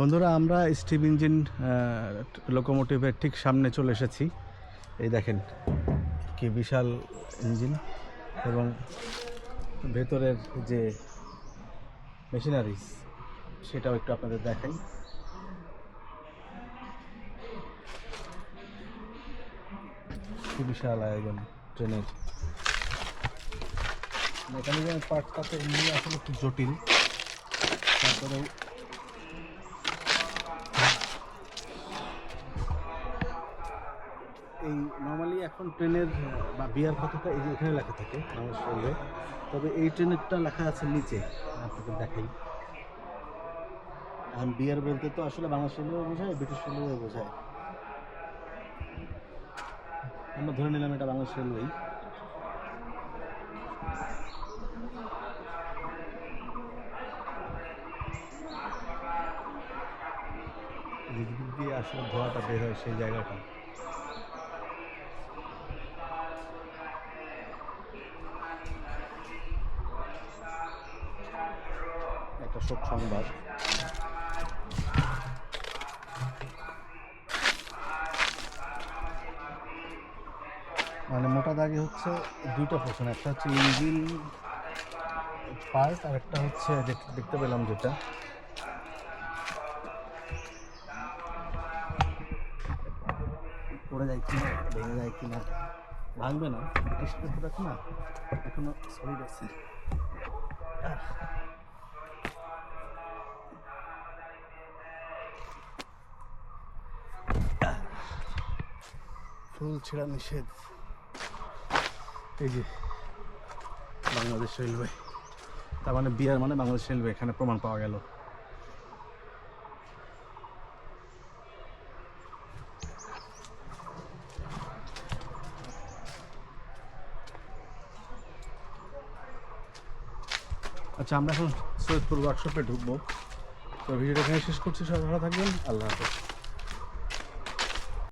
বন্ধুরা, আমরা Steve engine লোকোমোটিভের ঠিক সামনে চলে এসেছি। এই দেখেন কি বিশাল ইঞ্জিন এবং ভেতরের যে মেশিনারিজ সেটাও একটু আপনাদের দেখাই। কি বিশাল আয়োজন ট্রেনের। মেকানিক্যাল পার্টটা তো এমনি আসলে একটু জটিল, তারপরেও এই নর্মালি এখন ট্রেনের বা বিয়ার কথাটা এই এখানে লেখা থাকে আমার শরীরে তবে এই ট্রেনেরটা লেখা আছে নিচে আপনাদের দেখাই। এখন বিয়ার বলতে তো আসলে বাংলাদেশ রেলওয়ে বোঝায়, ব্রিটিশ রেলওয়ে বোঝায়। আমরা ধরে নিলাম এটা বাংলাদেশ রেলওয়েই। যেদিক দিয়ে আসলে ধোঁয়াটা বের হয় সেই জায়গাটা। একটা শোক সংবাদ। মানে মোটা দাগে হচ্ছে দুইটা পোর্শন একটা হচ্ছে ইঞ্জিন পার্ট আর একটা হচ্ছে দেখ- দেখতে পেলাম যেটা। পড়ে যায় কিনা, ভেঙে যায় কিনা, ভাঙবে না ব্রিটিশ প্রোডাক্ট না, এখনও সলিড আছে। ফুল ছেঁড়া নিষেধ। এই যে বাংলাদেশ রেলওয়ে, তার মানে বিয়ার মানে বাংলাদেশ রেলওয়ে, এখানে প্রমাণ পাওয়া গেল। আচ্ছা আমরা এখন সৈয়দপুর ওয়ার্কশপে ঢুকবো। তো ভিডিওটা এখানে শেষ করছি, সবাই ভালো থাকবেন। আল্লাহ হাফেজ।